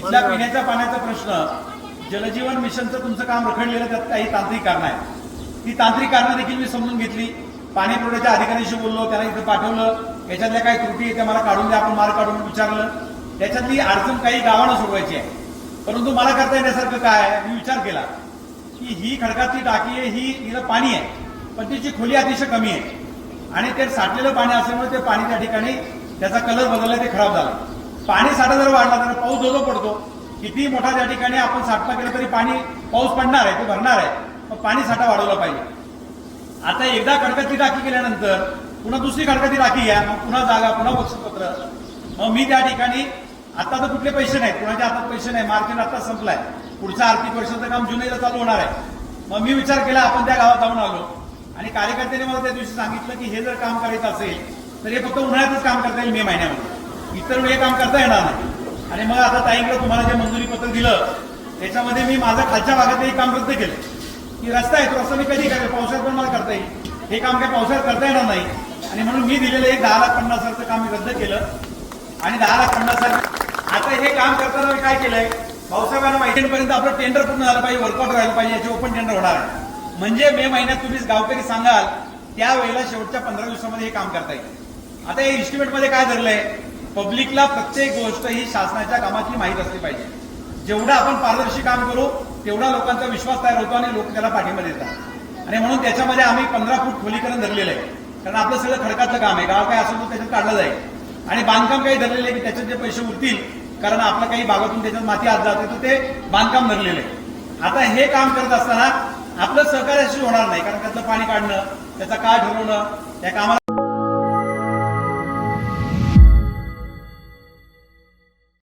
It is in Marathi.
इथल्या पिण्याच्या पाण्याचा प्रश्न जलजीवन मिशनचं तुमचं काम रखडलेलं त्यात काही तांत्रिक कारणं आहेत ती तांत्रिक कारणं देखील मी समजून घेतली. पाणी पुरवठ्याच्या अधिकाऱ्यांशी बोललो त्यांना इथं पाठवलं. याच्यातल्या काही त्रुटी आहे त्या मला काढून द्या आपण मार्ग काढून विचारलं. त्याच्यातली अडचण काही गावानं सोडवायची आहे. परंतु मला करता येण्यासारखं काय आहे? मी विचार केला की ही खडकातली टाकी आहे ही तिथं पाणी आहे पण तिची खोली अतिशय कमी आहे. आणि ते साठलेलं पाणी असल्यामुळे ते पाणी त्या ठिकाणी त्याचा कलर बदलला ते खराब झाला. पाणी साठा जर वाढला तर पाऊस जो जो पडतो. किती मोठा त्या ठिकाणी आपण साठा केला तरी पाणी पाऊस पडणार आहे तो भरणार आहे. मग पाणी साठा वाढवला पाहिजे. आता एकदा खडकाची टाकी केल्यानंतर पुन्हा दुसरी खडकाची टाकी घ्या मग पुन्हा जागा पुन्हा बक्षपत्र मग मी त्या ठिकाणी आता तर कुठले पैसे नाहीत कुणाच्या हातात पैसे नाही मार्केट आता संपलाय. पुढचं आर्थिक वर्षाचं काम जुलैला चालू होणार आहे. मग मी विचार केला आपण त्या गावात जाऊन आलो. आणि कार्यकर्त्यांनी मला त्या दिवशी सांगितलं की हे जर काम करायचं असेल तर हे फक्त उन्हाळ्यातच काम करता येईल मे महिन्यामध्ये. इतर वेळी काम करता येणार नाही. आणि मग आता ताईंकडे तुम्हाला जे मंजुरी पत्र दिलं त्याच्यामध्ये मी माझ्या खालच्या भागातही काम रद्द केलं. की रस्ता आहे तो रस्ता मी कधी करेल पावसाळ्यात पण मला करता येईल. हे काम काही पावसाळ्यात करता येणार नाही. आणि म्हणून मी दिलेलं एक दहा लाख पन्नास हजारचं काम मी रद्द केलं. आणि दहा लाख पन्नास हजार आता हे काम करताना मी काय केलंय? भाऊसाहेबांना माहितीपर्यंत आपलं टेंडर पूर्ण झालं पाहिजे वर्कआउट राहिलं पाहिजे याचे ओपन टेंडर होणार आहे. म्हणजे मे महिन्यात तुम्ही गावकरी सांगाल त्यावेळेला शेवटच्या पंधरा दिवसामध्ये हे काम करता येईल. आता या इस्टिमेटमध्ये काय धरलंय? पब्लिकला प्रत्येक गोष्ट ही शासनाच्या कामाची माहीत असली पाहिजे. जेवढं आपण पारदर्शी काम करू तेवढा लोकांचा विश्वास तयार होतो आणि लोक त्याला पाठिंबा देतात. आणि म्हणून त्याच्यामध्ये आम्ही पंधरा फूट खोलीकरण धरलेलं आहे. कारण आपलं सगळं खडकाचं काम आहे. गाव काय असेल तर त्याच्यात काढलं जाईल. आणि बांधकाम काही धरलेलं आहे की त्याच्यात जे पैसे उरतील कारण आपलं काही भागातून त्याच्यात माती आत जाते तर ते बांधकाम धरलेलं आहे. आता हे काम करत असताना आपलं सहकार्याशी होणार नाही कारण त्यातलं पाणी काढणं त्याचा काळ ठरवणं त्या कामाला